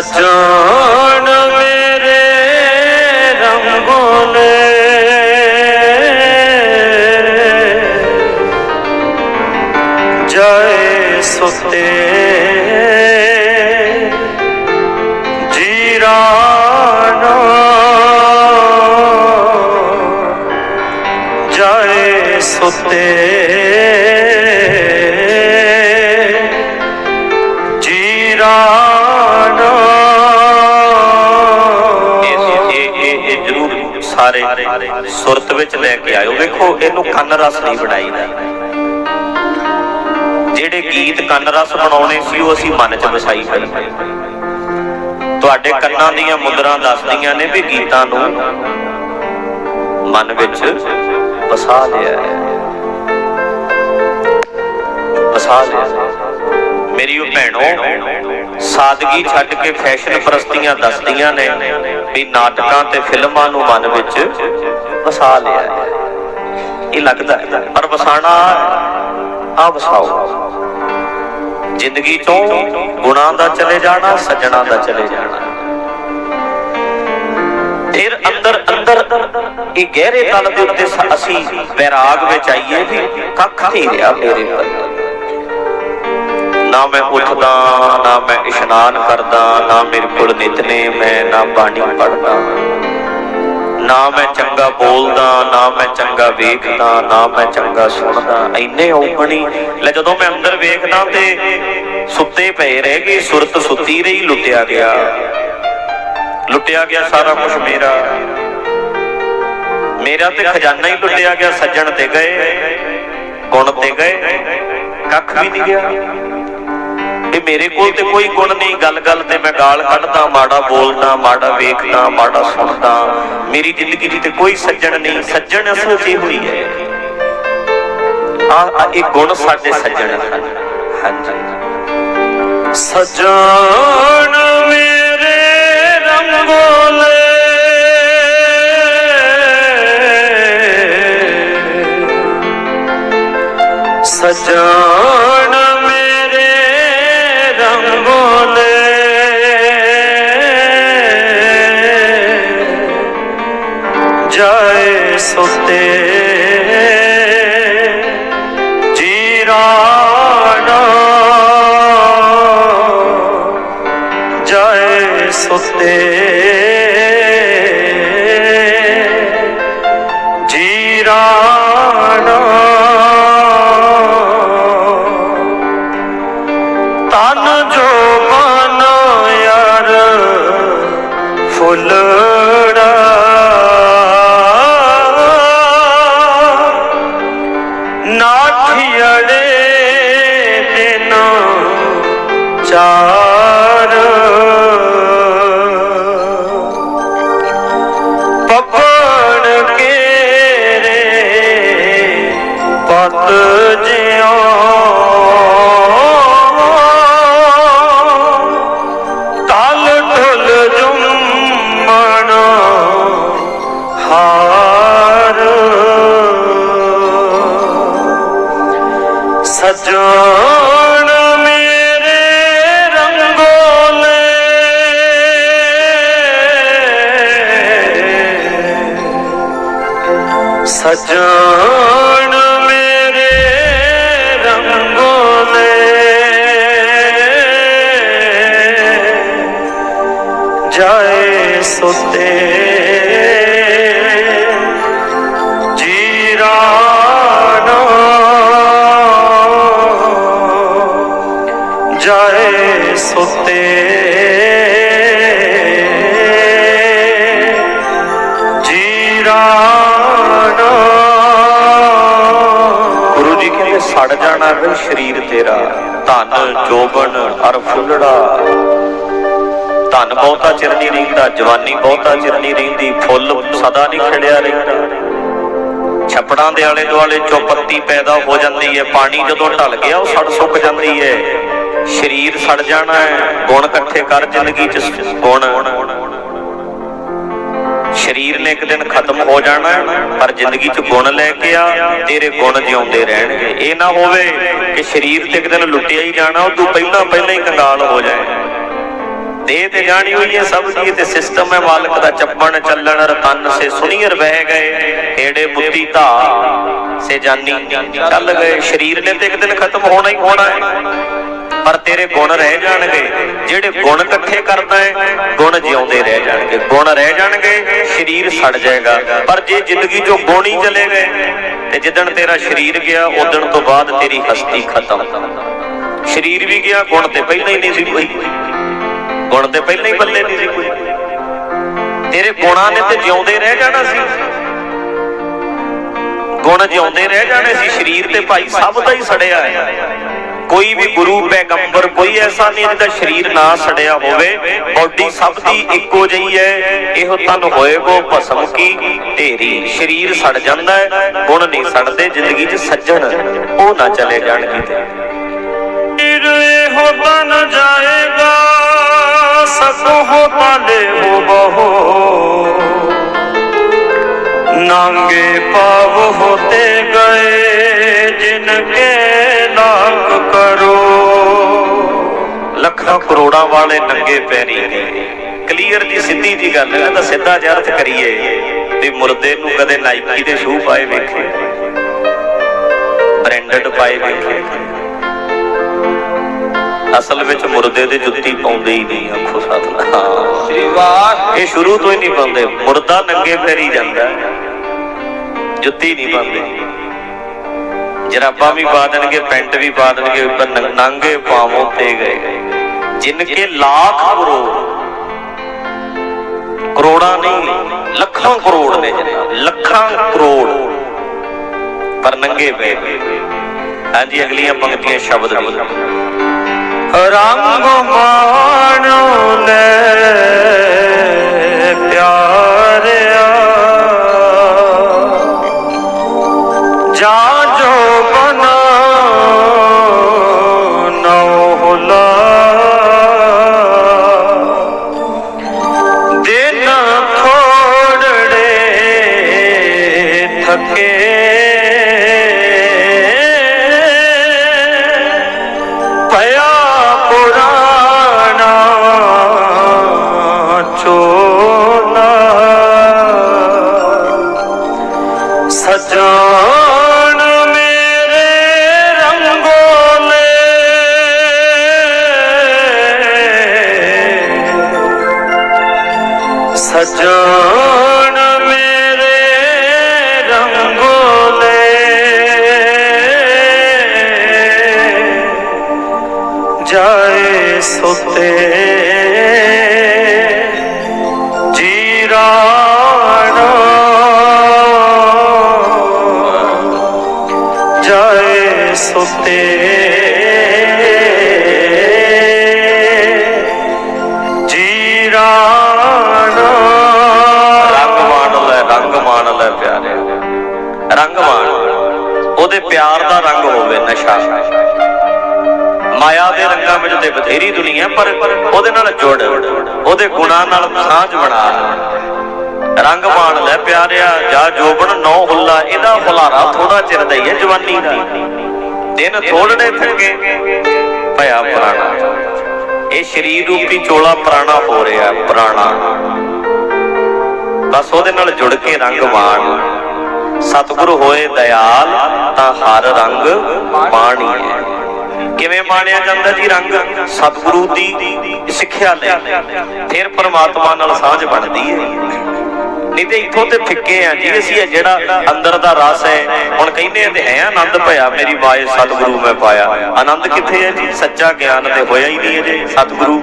ਸਜਣ ਮੇਰੇ ਰੰਗੋਂ ਨੇ। ਜਾਏ ਸੁਤੇ ਜੀਰਾਨਾ ਜਾਏ ਸੁਤੇ ਜੀਰਾਨਾ ਸਾਰੇ ਸੁਰਤ ਵਿੱਚ ਲੈ ਕੇ ਆਇਓ। ਵੇਖੋ, ਇਹਨੂੰ ਕੰਨ ਰਸ ਨਹੀਂ ਬਣਾਈਦਾ। ਜਿਹੜੇ ਗੀਤ ਕੰਨ ਰਸ ਬਣਾਉਣੇ ਸੀ, ਉਹ ਅਸੀਂ ਮਨ 'ਚ ਵਸਾਈ ਫਿਰਦੇ ਤੁਹਾਡੇ ਕੰਨਾਂ ਦੀਆਂ ਮੁਦਰਾਂ ਦੱਸਦੀਆਂ ਨੇ ਵੀ ਗੀਤਾਂ ਨੂੰ ਮਨ ਵਿੱਚ ਵਸਾ ਲਿਆ ਹੈ। ਵਸਾ ਲਿਆ ਮੇਰੀ ਉਹ ਭੈਣੋ, ਸਾਦਗੀ ਛੱਡ ਕੇ ਫੈਸ਼ਨ ਪ੍ਰਸਤੀਆਂ ਦੱਸਦੀਆਂ ਨੇ ਵੀ ਨਾਟਕਾਂ ਤੇ ਫਿਲਮਾਂ ਨੂੰ ਮਨ ਵਿੱਚ ਵਸਾ ਲਿਆ ਇਹ ਲੱਗਦਾ ਪਰ ਵਸਾਣਾ ਆ ਵਸਾਓ। ਜ਼ਿੰਦਗੀ ਤੋਂ ਗੁਣਾਂ ਦਾ ਚਲੇ ਜਾਣਾ, ਸੱਜਣਾ ਦਾ ਚਲੇ ਜਾਣਾ। ਫਿਰ ਅੰਦਰ ਅੰਦਰ ਇਹ ਗਹਿਰੇ ਤਲ ਦੇ ਉੱਤੇ ਅਸੀਂ ਵੈਰਾਗ ਵਿੱਚ ਆਈਏ ਵੀ ਕੱਖ ਨਹੀਂ ਰਿਹਾ ਮੇਰੇ ਕੋਲ ਨਾ ਮੈਂ ਉੱਠਦਾ, ਨਾ ਮੈਂ ਇਸ਼ਨਾਨ ਕਰਦਾ, ਨਾ ਮੇਰੇ ਕੋਲ ਨਿਤਨੇਮ ਮੈਂ ਨਾ ਬਾਣੀ ਪੜਦਾ ਨਾ ਮੈਂ ਚੰਗਾ ਬੋਲਦਾ, ਨਾ ਮੈਂ ਚੰਗਾ ਵੇਖਦਾ, ਨਾ ਮੈਂ ਚੰਗਾ ਸੁਣਦਾ। ਐਨੇ ਔਗਣੀ ਲੈ ਜਦੋਂ ਮੈਂ ਅੰਦਰ ਵੇਖਦਾ ਤੇ ਸੁੱਤੇ ਪਏ ਰਹਿ ਗਏ, ਸੁਰਤ ਸੁੱਤੀ ਰਹੀ, ਲੁੱਟਿਆ ਗਿਆ। ਲੁੱਟਿਆ ਗਿਆ ਸਾਰਾ ਕੁਝ ਮੇਰਾ। ਮੇਰਾ ਤੇ ਖਜ਼ਾਨਾ ਹੀ ਲੁੱਟਿਆ ਗਿਆ, ਸੱਜਣ ਤੇ ਗਏ, ਗੁਣ ਤੇ ਗਏ, ਕੱਖ ਵੀ ਨਹੀਂ ਗਿਆ। ਇਹ ਮੇਰੇ ਕੋਲ ਤੇ ਕੋਈ ਗੁਣ ਨਹੀਂ। ਗੱਲ ਗੱਲ ਤੇ ਮੈਂ ਗਾਲ ਕੱਢਦਾ, ਮਾੜਾ ਬੋਲਦਾ, ਮਾੜਾ ਵੇਖਦਾ, ਮਾੜਾ ਸੁਣਦਾ। ਮੇਰੀ ਜ਼ਿੰਦਗੀ ਦੀ ਤੇ ਕੋਈ ਸੱਜਣ ਨਹੀਂ। ਸੱਜਣ ਅਸਲ 'ਚ ਹੋਈ ਹੈ। ਆ ਇਹ ਗੁਣ ਸਾਡੇ ਸੱਜਣ ਹਾਂਜੀ। ਸਜਣ ਮੇਰੇ ਰੰਗੋਲੇ ਸਜਣ ਜਾਏ ਸੁਤੇ। ਜੀਰਾਨਾ ਜਾਏ ਸੁਤੇ। ਜੀਰਾ ਨਾਠੀੜੇ ਦਿਨ ਚਾਰ ਪਪਣ ਸਜਣ ਮੇਰੇ ਰੰਗੋਲੇ ਜਾਏ ਸੁਤੇ। ਜੀਰਾਨਾ ਜਾਏ ਸੁਤੇ। ਜੀ ਸੜ ਜਾਣਾ ਵੇ ਸਰੀਰ ਤੇਰਾ। ਧਨ, ਜੋਬਨ, ਅਰ ਫੁੱਲੜਾ। ਧਨ ਬਹੁਤਾ ਚਿਰ ਨਹੀਂ ਰਹਿੰਦਾ, ਜਵਾਨੀ ਬਹੁਤਾ ਚਿਰ ਨਹੀਂ ਰਹਿੰਦੀ, ਫੁੱਲ ਸਦਾ ਨਹੀਂ ਖਿੜਿਆ ਰਹਿੰਦਾ। ਛੱਪੜਾਂ ਦੇ ਆਲੇ ਦੁਆਲੇ ਚੌਪੱਤੀ ਪੈਦਾ ਹੋ ਜਾਂਦੀ ਹੈ ਪਾਣੀ ਜਦੋਂ ਢਲ ਗਿਆ ਉਹ ਸੜ ਸੁੱਕ ਜਾਂਦੀ ਹੈ ਸਰੀਰ ਸੜ ਜਾਣਾ ਹੈ ਗੁਣ ਇਕੱਠੇ ਕਰ ਜ਼ਿੰਦਗੀ ਚ ਗੁਣ। ਸਰੀਰ ਨੇ ਇੱਕ ਦਿਨ ਖਤਮ ਹੋ ਜਾਣਾ, ਪਰ ਜ਼ਿੰਦਗੀ 'ਚ ਗੁਣ ਲੈ ਕੇ ਆ, ਤੇਰੇ ਗੁਣ ਜਿਉਂਦੇ ਰਹਿਣਗੇ। ਇਹ ਨਾ ਹੋਵੇ ਕਿ ਸਰੀਰ ਤੇ ਇੱਕ ਦਿਨ ਲੁੱਟਿਆ ਹੀ ਜਾਣਾ, ਉਹ ਤੂੰ ਪਹਿਲਾਂ ਪਹਿਲਾਂ ਹੀ ਕੰਗਾਲ ਹੋ ਜਾਏ। ਦੇ ਤੇ ਜਾਣੀ ਹੋਈ ਹੈ ਸਭ ਦੀ, ਤੇ ਸਿਸਟਮ ਹੈ ਮਾਲਕ ਦਾ ਚੱਪਣ, ਚੱਲਣ, ਰਤਨ, ਸੇ ਸੁਨੀਰ ਬਹਿ ਗਏ ਏੜੇ ਬੁੱਤੀ ਧਾ ਸੇ ਜਾਨੀ, ਚੱਲ ਗਏ। ਸਰੀਰ ਨੇ ਤੇ ਇੱਕ ਦਿਨ ਖਤਮ ਹੋਣਾ ਹੀ ਹੋਣਾ ਹੈ। ਪਰ ਤੇਰੇ ਗੁਣ ਰਹਿ ਜਾਣਗੇ। ਜਿਹੜੇ ਗੁਣ ਇਕੱਠੇ ਕਰਦਾ ਹੈ, ਗੁਣ ਜਿਉਂਦੇ ਰਹਿ ਜਾਣਗੇ। ਗੁਣ ਰਹਿ ਜਾਣਗੇ, ਸਰੀਰ ਸੜ ਜਾਏਗਾ। ਪਰ ਜੇ ਜ਼ਿੰਦਗੀ ਚੋਂ ਗੁਣ ਹੀ ਚਲੇ ਗਏ, ਤੇ ਜਿੱਦਣ ਤੇਰਾ ਸਰੀਰ ਗਿਆ, ਉਦਣ ਤੋਂ ਬਾਅਦ ਤੇਰੀ ਹਸਤੀ ਖਤਮ। ਸਰੀਰ ਵੀ ਗਿਆ, ਗੁਣ ਤੇ ਪਹਿਲਾਂ ਹੀ ਨਹੀਂ ਸੀ ਕੋਈ। ਗੁਣ ਤੇ ਪਹਿਲਾਂ ਹੀ ਬੱਲੇ ਨਹੀਂ ਸੀ ਕੋਈ। ਤੇਰੇ ਗੁਣਾਂ ਨੇ ਤੇ ਜਿਉਂਦੇ ਰਹਿ ਜਾਣਾ ਸੀ। ਗੁਣ ਜਿਉਂਦੇ ਰਹਿ ਜਾਣੇ ਸੀ, ਸਰੀਰ ਤੇ ਭਾਈ ਸਭ ਦਾ ਹੀ ਸੜਿਆ ਹੈ। ਕੋਈ ਵੀ ਗੁਰੂ ਪੈਗੰਬਰ, ਕੋਈ ਐਸਾ ਨਹੀਂ ਜਿਹਦਾ ਸਰੀਰ ਨਾ ਸੜਿਆ ਹੋਵੇ। ਬੋਡੀ ਸਭ ਦੀ ਇੱਕੋ ਜਿਹੀ ਹੈ। ਇਹੋ ਤਨ ਹੋਏ ਕੋ ਭਸਮ ਕੀ ਢੇਰੀ। ਸਰੀਰ ਸੜ ਜਾਂਦਾ ਹੈ, ਗੁਣ ਨਹੀਂ ਸੜਦੇ, ਜ਼ਿੰਦਗੀ 'ਚ ਸੱਜਣ ਉਹ ਨਾ ਚਲੇ ਜਾਣ ਕਿਤੇ। ਇਰਲੇ ਹੋ ਪਾਵ ਹੋਤੇ ਗਏ ਜਿਨਕੇ ਲੱਖਾਂ ਕਰੋੜਾਂ ਵਾਲੇ ਨੰਗੇ ਪੈਰੀ ਨੇ ਕਲੀਅਰ ਜੀ, ਸਿੱਧੀ ਜੀ ਗੱਲ ਹੈ ਤਾਂ ਸਿੱਧਾ ਜਿਹਾ ਅਰਥ ਕਰੀਏ। ਵੀ ਮੁਰਦੇ ਨੂੰ ਕਦੇ ਨਾਈਕੀ ਦੇ ਸ਼ੂ ਪਾਏ ਵੇਖੇ। ਬ੍ਰਾਂਡਡ ਪਾਏ ਵੇਖੇ। ਅਸਲ ਵਿੱਚ ਮੁਰਦੇ ਦੀ ਜੁੱਤੀ ਪਾਉਂਦੇ ਹੀ ਨਹੀਂ, ਆਖੋ ਸਤਨਾਮ ਸ੍ਰੀ ਵਾਹ ਇਹ ਸ਼ੁਰੂ ਤੋਂ ਹੀ ਨਹੀਂ ਪਾਉਂਦੇ। ਮੁਰਦਾ ਨੰਗੇ ਪੈਰੀ ਜਾਂਦਾ। ਜੁੱਤੀ ਨਹੀਂ ਪਾਉਂਦੇ। ਜਰਾਬਾਂ ਵੀ ਪਾ ਦੇਣਗੇ, ਪੈਂਟ ਵੀ ਪਾ ਦੇਣਗੇ ਨੰਗੇ ਪਾਵੋ ਤੇ ਗਏ। ਜਿਨ ਕੇ ਲੱਖ ਕਰੋੜ, ਕਰੋੜਾਂ ਨਹੀਂ, ਲੱਖਾਂ ਕਰੋੜ ਨੇ ਲੱਖਾਂ ਕਰੋੜ। ਪਰ ਨੰਗੇ ਪਏ। ਹਾਂਜੀ, ਅਗਲੀਆਂ ਪੰਕਤੀਆਂ ਸ਼ਬਦ ਦੀ ਰੰਗ ਮਾਣੋ ਲੈ। ਸਜਾਨ ਮੇਰੇ ਰੰਗੋਲੇ ਸਜਾਨ ਮੇਰੇ ਰੰਗੋਲੇ ਜਾਏ ਸੁਤੇ ਜੀਰਾਣਾ ਜਾਏ ਸੁਤੇ। ਜੀਰਾਣਾ। ਰੰਗ ਮਾਣ ਲੈ, ਰੰਗ ਮਾਣ ਲੈ ਪਿਆਰੇ। ਰੰਗ ਮਾਣ, ਉਹਦੇ ਪਿਆਰ ਦਾ ਰੰਗ ਹੋਵੇ ਨਸ਼ਾ। ਮਾਇਆ ਦੇ ਰੰਗਾਂ ਵਿੱਚ ਤੇ ਬਥੇਰੀ ਦੁਨੀਆ, ਪਰ ਉਹਦੇ ਨਾਲ ਜੁੜ, ਉਹਦੇ ਗੁਣਾਂ ਨਾਲ ਸਾਂਝ ਬਣਾ। ਰੰਗ ਮਾਣ ਲੈ ਪਿਆਰਿਆ, ਜਾ ਜੋਬਨ ਨੌ ਹੁੱਲਾ, ਇਹਦਾ ਹੁਲਾਰਾ ਥੋੜਾ ਚਿਰ ਦਾ ਹੀ ਹੈ ਜਵਾਨੀ ਦਾ। ਦਿਨ ਥੋੜਨੇ ਥੱਕੇ, ਭਇਆ ਪੁਰਾਣਾ। ਇਹ ਸਰੀਰ ਰੂਪੀ ਚੋਲਾ ਪੁਰਾਣਾ ਹੋ ਰਿਹਾ, ਪੁਰਾਣਾ। ਬਸ ਉਹਦੇ ਨਾਲ ਜੁੜ ਕੇ ਰੰਗ ਮਾਣ ਸਤਿਗੁਰੂ ਹੋਏ ਦਇਆਲ, ਤਾਂ ਹਰ ਰੰਗ ਮਾਣੀਏ ਕਿਵੇਂ ਮਾਣਿਆ ਜਾਂਦਾ ਜੀ ਰੰਗ? ਸਤਿਗੁਰੂ ਦੀ ਸਿੱਖਿਆ ਲੈ ਫਿਰ ਪਰਮਾਤਮਾ ਨਾਲ ਸਾਂਝ ਬਣਦੀ ਹੈ। ਨਹੀਂ ਤੇ ਇੱਥੋਂ ਤੇ ਫਿੱਕੇ ਆ ਜੀ ਅਸੀਂ ਜਿਹੜਾ ਅੰਦਰ ਦਾ ਰਸ ਹੈ। ਹੁਣ ਕਹਿੰਦੇ ਤੇ ਹੈ ਆਨੰਦ ਭਇਆ, ਮੇਰੀ ਵਾਏ ਸਤਿਗੁਰੂ ਮੈਂ ਪਾਇਆ। ਆਨੰਦ ਕਿੱਥੇ ਹੈ ਜੀ? ਸੱਚਾ ਗਿਆਨ ਤੇ ਹੋਇਆ ਹੀ ਨਹੀਂ ਹੈ ਜੀ ਸਤਿਗੁਰੂ।